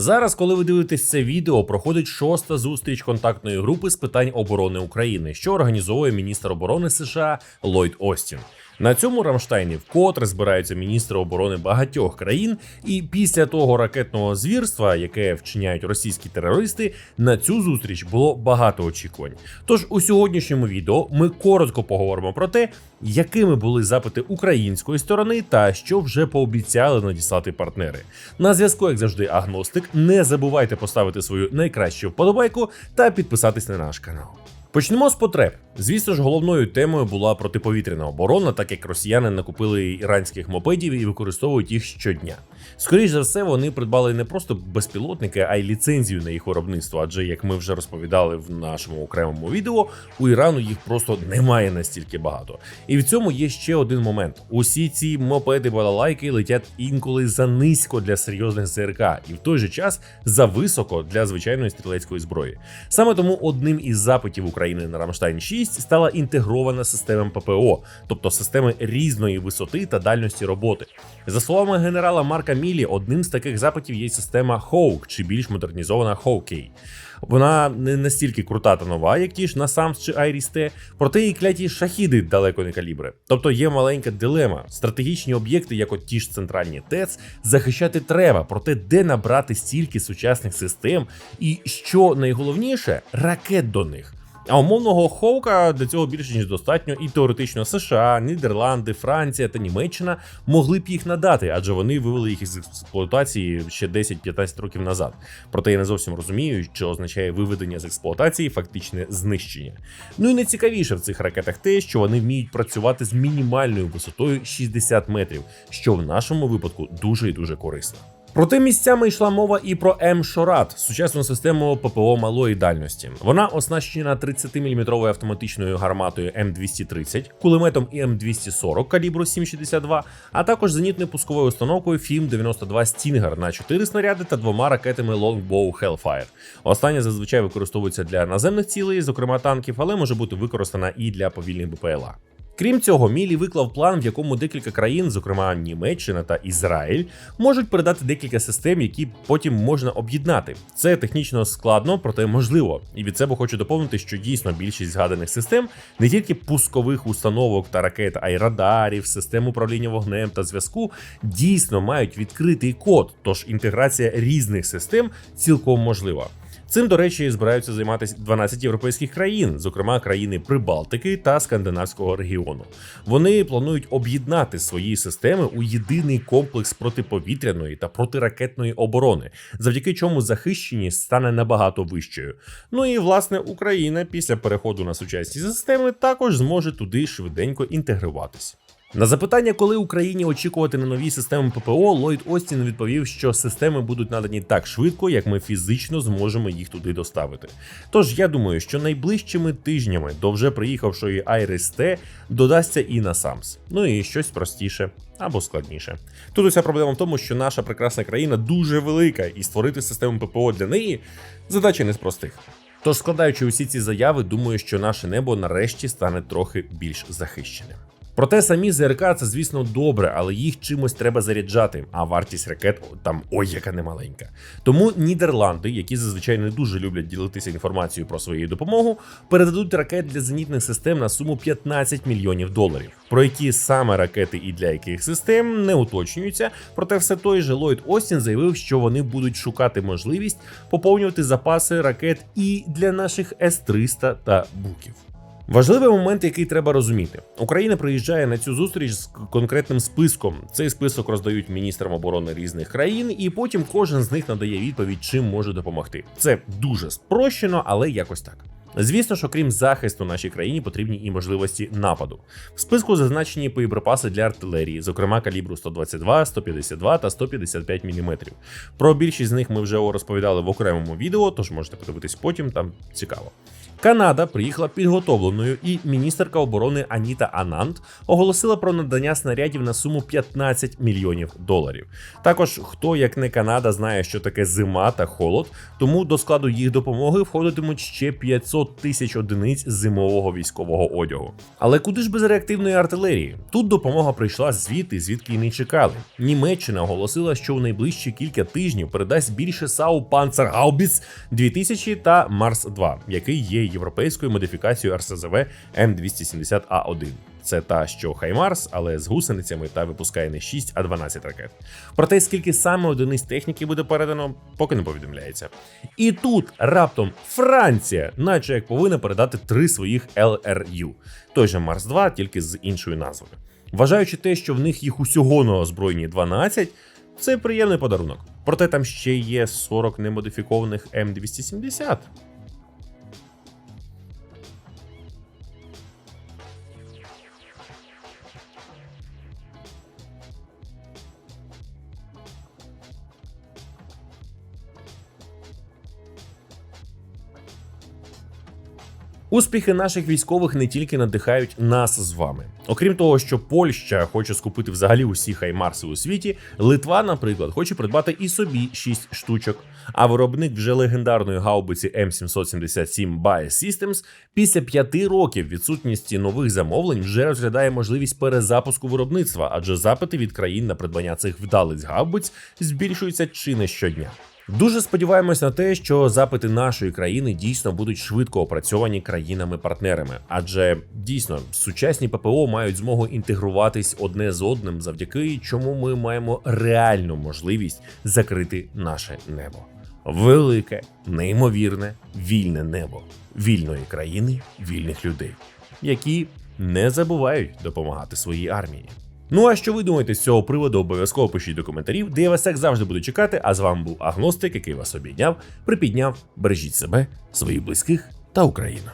Зараз, коли ви дивитесь це відео, проходить шоста зустріч контактної групи з питань оборони України, що організовує міністр оборони США Ллойд Остін. На цьому Рамштайні вкотре збираються міністри оборони багатьох країн, і після того ракетного звірства, яке вчиняють російські терористи, на цю зустріч було багато очікувань. Тож у сьогоднішньому відео ми коротко поговоримо про те, якими були запити української сторони та що вже пообіцяли надіслати партнери. На зв'язку, як завжди, агностик. Не забувайте поставити свою найкращу вподобайку та підписатись на наш канал. Почнемо з потреб. Звісно ж, головною темою була протиповітряна оборона, так як росіяни накупили іранських мопедів і використовують їх щодня. Скоріше за все, вони придбали не просто безпілотники, а й ліцензію на їх виробництво. Адже, як ми вже розповідали в нашому окремому відео, у Ірану їх просто немає настільки багато. І в цьому є ще один момент: усі ці мопеди балалайки летять інколи за низько для серйозних ЗРК, і в той же час за високо для звичайної стрілецької зброї. Саме тому одним із запитів України на Рамштайн 6 стала інтегрована система ППО, тобто системи різної висоти та дальності роботи. За словами генерала Марка Мілі, одним з таких запитів є система Hawk, чи більш модернізована Hawkeye. Вона не настільки крута та нова, як ті ж на Насамс чи Айріс Т, проте і кляті шахіди далеко не калібри. Тобто є маленька дилема. Стратегічні об'єкти, як от ті ж центральні ТЕЦ, захищати треба, проте де набрати стільки сучасних систем, і що найголовніше, ракет до них. А умовного Хоука для цього більше ніж достатньо, і теоретично США, Нідерланди, Франція та Німеччина могли б їх надати, адже вони вивели їх із експлуатації ще 10-15 років назад. Проте я не зовсім розумію, що означає виведення з експлуатації фактичне знищення. Ну і найцікавіше в цих ракетах те, що вони вміють працювати з мінімальною висотою 60 метрів, що в нашому випадку дуже і дуже корисно. Проте місцями йшла мова і про М-Шорат, сучасну систему ППО малої дальності. Вона оснащена 30-мм автоматичною гарматою М230, кулеметом ІМ240 калібру 7,62, а також зенітною пусковою установкою FIM-92 Stinger на 4 снаряди та двома ракетами Longbow Hellfire. Остання зазвичай використовується для наземних цілей, зокрема танків, але може бути використана і для повільних БПЛА. Крім цього, Мілі виклав план, в якому декілька країн, зокрема Німеччина та Ізраїль, можуть передати декілька систем, які потім можна об'єднати. Це технічно складно, проте можливо. І від себе хочу доповнити, що дійсно більшість згаданих систем не тільки пускових установок та ракет, а й радарів, систем управління вогнем та зв'язку дійсно мають відкритий код, тож інтеграція різних систем цілком можлива. Цим, до речі, збираються займатися 12 європейських країн, зокрема країни Прибалтики та Скандинавського регіону. Вони планують об'єднати свої системи у єдиний комплекс протиповітряної та протиракетної оборони, завдяки чому захищеність стане набагато вищою. Ну і власне Україна після переходу на сучасні системи також зможе туди швиденько інтегруватись. На запитання, коли Україні очікувати на нові системи ППО, Ллойд Остін відповів, що системи будуть надані так швидко, як ми фізично зможемо їх туди доставити. Тож я думаю, що найближчими тижнями до вже приїхавшої Айрис Т додасться і на Самс. Ну і щось простіше або складніше. Тут уся проблема в тому, що наша прекрасна країна дуже велика, і створити систему ППО для неї задача не з простих. Тож, складаючи усі ці заяви, думаю, що наше небо нарешті стане трохи більш захищеним. Проте самі ЗРК це, звісно, добре, але їх чимось треба заряджати, а вартість ракет там ой, яка немаленька. Тому Нідерланди, які зазвичай не дуже люблять ділитися інформацією про свою допомогу, передадуть ракет для зенітних систем на суму 15 мільйонів доларів. Про які саме ракети і для яких систем не уточнюються. Проте все той же Ллойд Остін заявив, що вони будуть шукати можливість поповнювати запаси ракет і для наших С-300 та Буків. Важливий момент, який треба розуміти, Україна приїжджає на цю зустріч з конкретним списком. Цей список роздають міністрам оборони різних країн, і потім кожен з них надає відповідь, чим може допомогти. Це дуже спрощено, але якось так. Звісно, що крім захисту нашій країні потрібні і можливості нападу. В списку зазначені боєприпаси для артилерії, зокрема калібру 122, 152 та 155 мм. Про більшість з них ми вже розповідали в окремому відео, тож можете подивитись потім, там цікаво. Канада приїхала підготовленою, і міністерка оборони Аніта Анант оголосила про надання снарядів на суму 15 мільйонів доларів. Також хто як не Канада знає, що таке зима та холод, тому до складу їх допомоги входитимуть ще 500 тисяч одиниць зимового військового одягу. Але куди ж без реактивної артилерії? Тут допомога прийшла звідти, звідки й не чекали. Німеччина оголосила, що у найближчі кілька тижнів передасть більше САУ Panzerhaubitz 2000 та Марс 2, який є європейською модифікацією РСЗВ М270А1. Це та, що Хаймарс, але з гусеницями та випускає не 6, а 12 ракет. Проте скільки саме одиниць техніки буде передано, поки не повідомляється. І тут раптом Франція, наче як повинна передати три своїх ЛРЮ. Той же Марс 2, тільки з іншою назвою. Вважаючи те, що в них їх усього на озброєнні 12, це приємний подарунок. Проте там ще є 40 немодифікованих М270. Успіхи наших військових не тільки надихають нас з вами. Окрім того, що Польща хоче скупити взагалі усі хаймарси у світі, Литва, наприклад, хоче придбати і собі 6 штучок. А виробник вже легендарної гаубиці М777 Bae Systems після п'яти років відсутності нових замовлень вже розглядає можливість перезапуску виробництва, адже запити від країн на придбання цих вдалиць гаубиць збільшуються чи не щодня. Дуже сподіваємось на те, що запити нашої країни дійсно будуть швидко опрацьовані країнами-партнерами, адже дійсно сучасні ППО мають змогу інтегруватись одне з одним, завдяки чому ми маємо реальну можливість закрити наше небо. Велике, неймовірне, вільне небо вільної країни, вільних людей, які не забувають допомагати своїй армії. Ну а що ви думаєте з цього приводу? Обов'язково пишіть до коментарів, де вас як завжди буду чекати. А з вами був Агностик, який вас обійняв, припідняв. Бережіть себе, своїх близьких та Україну.